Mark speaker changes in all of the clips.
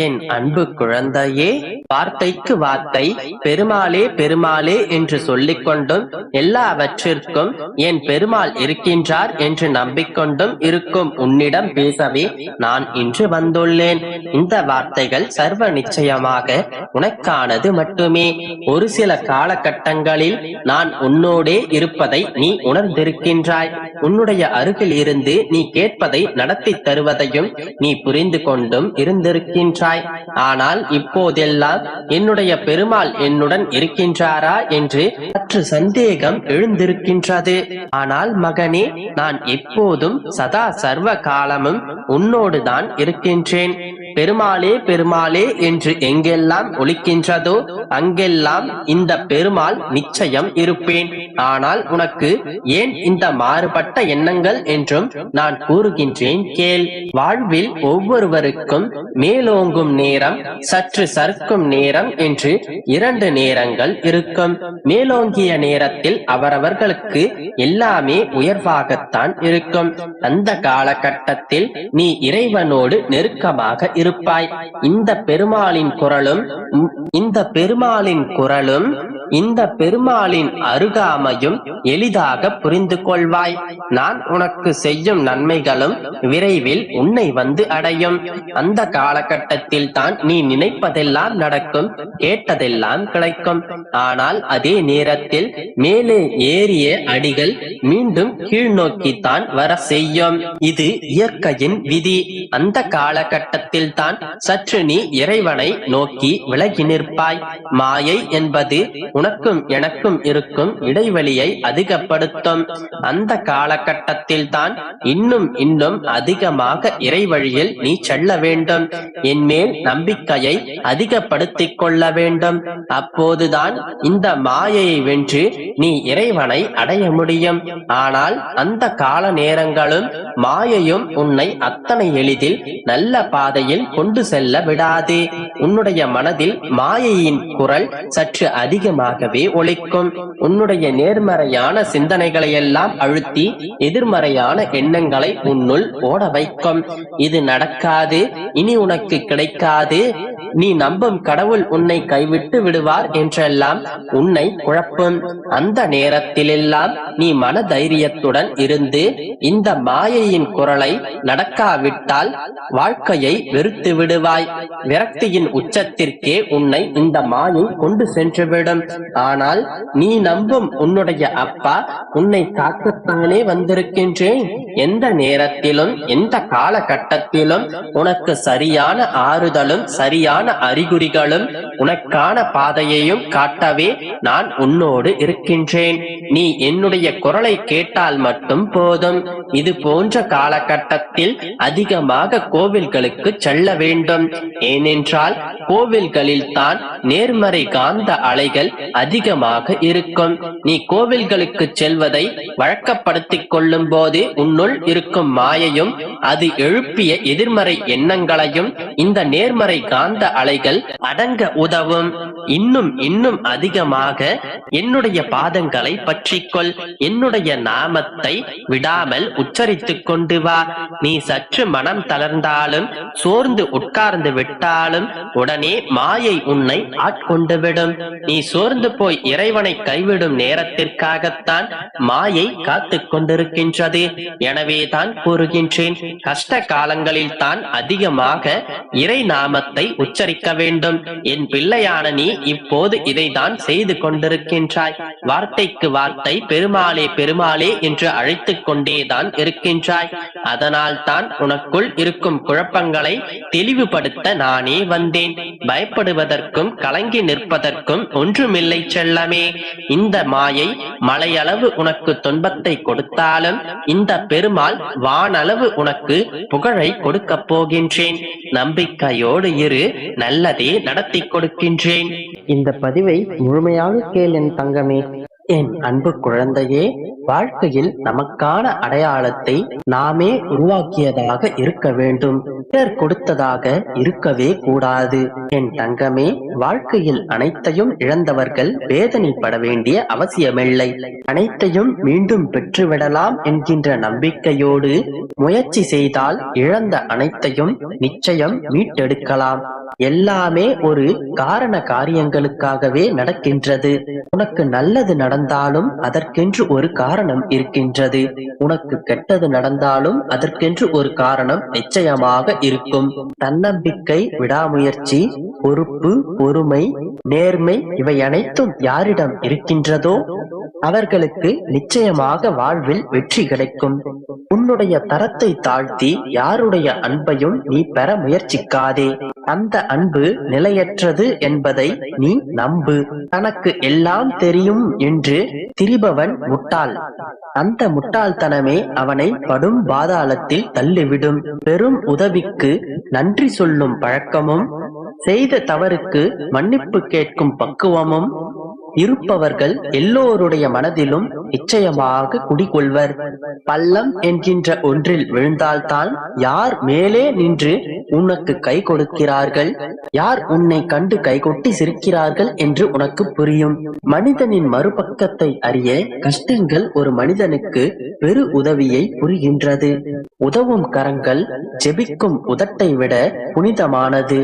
Speaker 1: என் அன்பு குழந்தையே வார்த்தைக்கு வார்த்தை பெருமாளே பெருமாளே என்று சொல்லிக் கொண்டும் எல்லாவற்றிற்கும் என் பெருமாள் இருக்கின்றார் என்று நம்பிக்கொண்டும் இருக்கும் உன்னிடம் பேசவே நான் இன்று வந்துள்ளேன். இந்த வார்த்தைகள் சர்வ நிச்சயமாக உனக்கானது மட்டுமே. ஒரு சில காலகட்டங்களில் நான் உன்னோடே இருப்பதை நீ உணர்ந்திருக்கின்றாய். உன்னுடைய அருகில் இருந்து நீ கேட்பதை நடத்தி தருவதையும் நீ புரிந்து கொண்டும் இருந்திருக்கின்றாய். ஆனால் இப்போதெல்லாம் என்னுடைய பெருமாள் என்னுடன் இருக்கின்றாரா என்று சற்று சந்தேகம் எழுந்திருக்கின்றது. ஆனால் மகனே நான் எப்போதும் சதா சர்வ காலமும் உன்னோடு தான் இருக்கின்றேன். பெருமாளே பெருமாளே என்று எங்கெல்லாம் ஒழிக்கின்றதோ அங்கெல்லாம் இந்த பெருமாள் நிச்சயம் இருப்பேன். ஆனால் உனக்கு ஏன் இந்த மாறுபட்ட எண்ணங்கள் என்றும் நான் கூறுகின்றேன் கேள். வாழ்வில் ஒவ்வொருவருக்கும் மேலோங்கும் நேரம் சற்று சறுக்கும் நேரம் என்று இரண்டு நேரங்கள் இருக்கும். மேலோங்கிய நேரத்தில் அவரவர்களுக்கு எல்லாமே உயர்வாகத்தான் இருக்கும். அந்த காலகட்டத்தில் நீ இறைவனோடு நெருக்கமாக இருப்பாய். இந்த பெருமாளின் குரலும் உம், இந்த பெருமாளின் குரலும் இந்த பெருமாளின் அருகாமையும் எளிதாக புரிந்து கொள்வாய் நான் உனக்கு செய்யும் நன்மைகளும் விரைவில் உன்னை வந்து அடையும். அந்த காலகட்டத்தில் தான் நீ நினைப்பதெல்லாம் நடக்கும் கேட்டதெல்லாம் கிடைக்கும். ஆனால் அதே நேரத்தில் மேலே ஏறிய அடிகள் மீண்டும் கீழ் நோக்கித்தான் வர செய்யும். இது இயற்கையின் விதி. அந்த காலகட்டத்தில் தான் சற்று நீ இறைவனை நோக்கி விலகி நிற்பாய். மாயை என்பது உனக்கும் எனக்கும் இருக்கும் இடைவெளியை அதிகப்படுத்தும். அந்த காலகட்டத்தில் தான் இன்னும் இன்னும் அதிகமாக இறைவழியில் நீ செல்ல வேண்டும். என் மேல் நம்பிக்கையை அதிகப்படுத்திக் கொள்ள வேண்டும். அப்போதுதான் இந்த மாயையை வென்று நீ இறைவனை அடைய முடியும். ஆனால் அந்த கால நேரங்களும் மாயையும் உன்னை அத்தனை எளிதில் நல்ல பாதையில் கொண்டு செல்ல விடாது. உன்னுடைய மனதில் மாயையின் குரல் சற்று மூலமாகவே ஒழிக்கும். உன்னுடைய நேர்மறையான சிந்தனைகளை எல்லாம் அழுத்தி எதிர்மறையான எண்ணங்களை உன்னுள் ஓட வைக்கும் இது நடக்காது இனி உனக்கு கிடைக்காது. நீ நம்பும் கடவுள் உன்னை கைவிட்டு விடுவார் என்றெல்லாம் உன்னை குழப்பும். அந்த நேரத்திலெல்லாம் நீ மன தைரியத்துடன் இருந்து இந்த மாயையின் குரலை நடக்காவிட்டால் வாழ்க்கையை வெறுத்து விடுவாய் விரக்தியின் உச்சத்திற்கே உன்னை இந்த மாயை கொண்டு சென்றுவிடும். ஆனால் நீ நம்பும் உன்னுடைய அப்பா உன்னை காக்கத்தானே வந்திருக்கின்றேன். எந்த நேரத்திலும் எந்த காலகட்டத்திலும் உனக்கு சரியான ஆறுதலும் சரியான அறிகுறிகளும் உனக்கான பாதையையும் காட்டவே நான் உன்னோடு இருக்கின்றேன். நீ என்னுடைய குரலை கேட்டால் மட்டும் போதும். இது போன்ற காலகட்டத்தில் அதிகமாக கோவில்களுக்கு செல்ல வேண்டும். ஏனென்றால் கோவில்களில் தான் நேர்மறை காந்த அலைகள் அதிகமாக இருக்கும். நீ கோவில்களுக்கு செல்வதை வழக்கப்படுத்திக் கொள்ளும் போது உன்னுள் இருக்கும் மாயையும் அது எழுப்பிய எதிர்மறை எண்ணங்களையும் இந்த நேர்மறை காந்த அலைகள் அடங்க உதவும். இன்னும் இன்னும் அதிகமாக என்னுடைய பாதங்களை பற்றிக்கொள். என்னுடைய நாமத்தை விடாமல் உச்சரித்துக் கொண்டு வா. நீ சற்று மனம் தளர்ந்தாலும் சோர்ந்து உட்கார்ந்து விட்டாலும் உடனே மாயை உன்னை ஆட்கொண்டு விடும். நீ சோர்ந்து போய் இறைவனை கைவிடும் நேரத்திற்காகத்தான் மாயை காத்துக் கொண்டிருக்கின்றது. எனவே தான் கூறுகின்றேன் கஷ்ட காலங்களில் தான் அதிகமாக இறை நாமத்தை உச்சரிக்க வேண்டும். என் பிள்ளையான நீ இப்போது இதைதான் செய்து கொண்டிருக்கின்றாய். வார்த்தைக்கு வார்த்தை பெருமாளே பெருமாளே என்று அழைத்துக் கொண்டேதான் இருக்கின்றாய். அதனால் தான் உனக்குள் இருக்கும் குழப்பங்களை தெளிவுபடுத்த நானே வந்தேன். பயப்படுவதற்கும் கலங்கி நிற்பதற்கும் ஒன்றுமில்லை செல்லமே. இந்த மாயை மலையளவு உனக்கு துன்பத்தை கொடுத்தாலும் இந்த பெருமாள் வானளவு உனக்கு புகழை கொடுக்கப் போகின்றேன். நம்பிக்கையோடு இரு நல்லதே நடத்தி கொடுக்கின்றேன்.
Speaker 2: இந்த பதிவை முழுமையாக கேள் என் தங்கமே.
Speaker 1: என் அன்பு குழந்தையே வாழ்க்கையில் நமக்கான அடையாளத்தை நாமே உருவாக்கியதாக இருக்க வேண்டும். பிறர் கொடுத்ததாக இருக்கவே கூடாது. என் தங்கமே வாழ்க்கையில் அனைத்தையும் இழந்தவர்கள் வேதனைப்பட வேண்டிய அவசியமில்லை. அனைத்தையும் மீண்டும் பெற்றுவிடலாம் என்கின்ற நம்பிக்கையோடு முயற்சி செய்தால் இழந்த அனைத்தையும் நிச்சயம் மீட்டெடுக்கலாம். எல்லாமே ஒரு காரண காரியங்களுக்காகவே நடக்கின்றது. உனக்கு நல்லது நட நடந்தாலும் அதற்கென்று ஒரு காரணம் இருக்கின்றது. உனக்கு கெட்டது நடந்தாலும் அதற்கென்று ஒரு காரணம் நிச்சயமாக இருக்கும். தன்னம்பிக்கை விடாமுயற்சி பொறுப்பு பொறுமை நேர்மை இவை அனைத்தும் யாரிடம் இருக்கின்றதோ அவர்களுக்கு நிச்சயமாக வாழ்வில் வெற்றி கிடைக்கும். உன்னுடைய தரத்தை தாழ்த்தி யாருடைய அன்பையும் நீ பெற முயற்சிக்காதே. அந்த அன்பு நிலையற்றது என்பதை நீ நம்பு. தனக்கு எல்லாம் தெரியும் என்று திரிபவன் முட்டாள். அந்த முட்டாள்தனமே அவனை படும் பாதாளத்தில் தள்ளிவிடும். பெரும் உதவிக்கு நன்றி சொல்லும் பழக்கமும் செய்த தவறுக்கு மன்னிப்பு கேட்கும் பக்குவமும் இருப்பவர்கள் எல்லோருடைய மனதிலும் நிச்சயமாக குடிகொள்வர். பள்ளம் என்கின்ற ஒன்றில் விழுந்தால்தான் யார் மேலே நின்று உனக்கு கை கொடுக்கிறார்கள்? யார் உன்னை கண்டு கைகொட்டி சிரிக்கிறார்கள் என்று உனக்கு புரியும்? மனிதனின் மறுபக்கத்தை அறிய கஷ்டங்கள் ஒரு மனிதனுக்கு பெரு உதவியை புரிகின்றது. உதவும் கரங்கள் ஜெபிக்கும் உதட்டை விட புனிதமானது.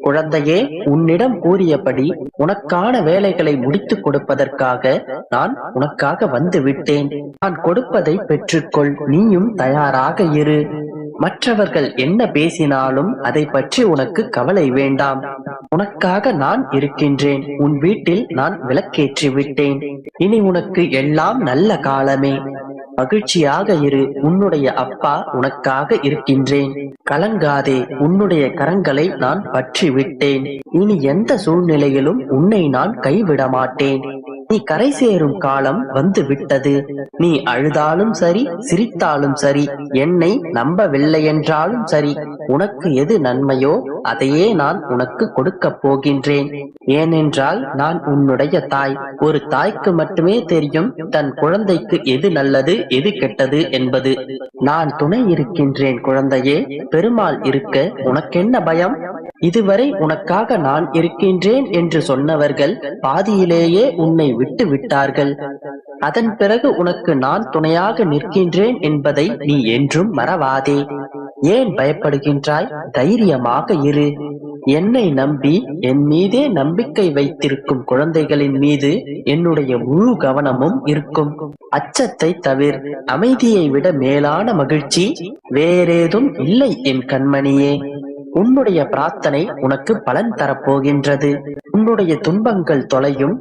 Speaker 1: குழந்தையே உன்னிடம் கூறியபடி உனக்கான வேலைகளை முடித்துக் கொடுப்பதற்காக நான் உனக்காக வந்து விட்டேன் நான் கொடுப்பதை பெற்றுக்கொள் நீயும் தயாராக இரு. மற்றவர்கள் என்ன பேசினாலும் அதை பற்றி உனக்கு கவலை வேண்டாம். உனக்காக நான் இருக்கின்றேன். உன் வீட்டில் நான் விளக்கேற்றி விட்டேன் இனி உனக்கு எல்லாம் நல்ல காலமே. மகிழ்ச்சியாக இரு. உன்னுடைய அப்பா உனக்காக இருக்கின்றேன். கலங்காதே. உன்னுடைய கரங்களை நான் பற்றி விட்டேன் இனி எந்த சூழ்நிலையிலும் உன்னை நான் கைவிட மாட்டேன் நீ கரை சேரும் காலம் வந்து விட்டது நீ அழுதாலும் சரி சிரித்தாலும் சரி என்னை நம்பவில்லை என்றாலும் சரி உனக்கு எது நன்மையோ அதையே நான் உனக்கு கொடுக்கப் போகின்றேன். ஏனென்றால் நான் உன்னுடைய தாய். ஒரு தாய்க்கு மட்டுமே தெரியும் தன் குழந்தைக்கு எது நல்லது எது கெட்டது என்பது. நான் துணை இருக்கின்றேன் குழந்தையே பெருமாள் இருக்க உனக்கென்ன பயம்? இதுவரை உனக்காக நான் இருக்கின்றேன் என்று சொன்னவர்கள் பாதியிலேயே உன்னை விட்டு விட்டார்கள். அதன் பிறகு உனக்கு நான் துணையாக நிற்கின்றேன் என்பதை நீ என்றும் மறவாதே. ஏன் பயப்படுகின்றாய்? தைரியமாக இரு. என்னை நம்பி என் மீதே நம்பிக்கை வைத்திருக்கும் குழந்தைகளின் மீது என்னுடைய முழு கவனமும் இருக்கும். அச்சத்தை தவிர அமைதியை விட மேலான மகிழ்ச்சி வேறேதும் இல்லை என் கண்மணியே. உன்னுடைய பிரார்த்தனை உனக்கு பலன் தரப்போகின்றது. உன்னுடைய துன்பங்கள் தொலையும்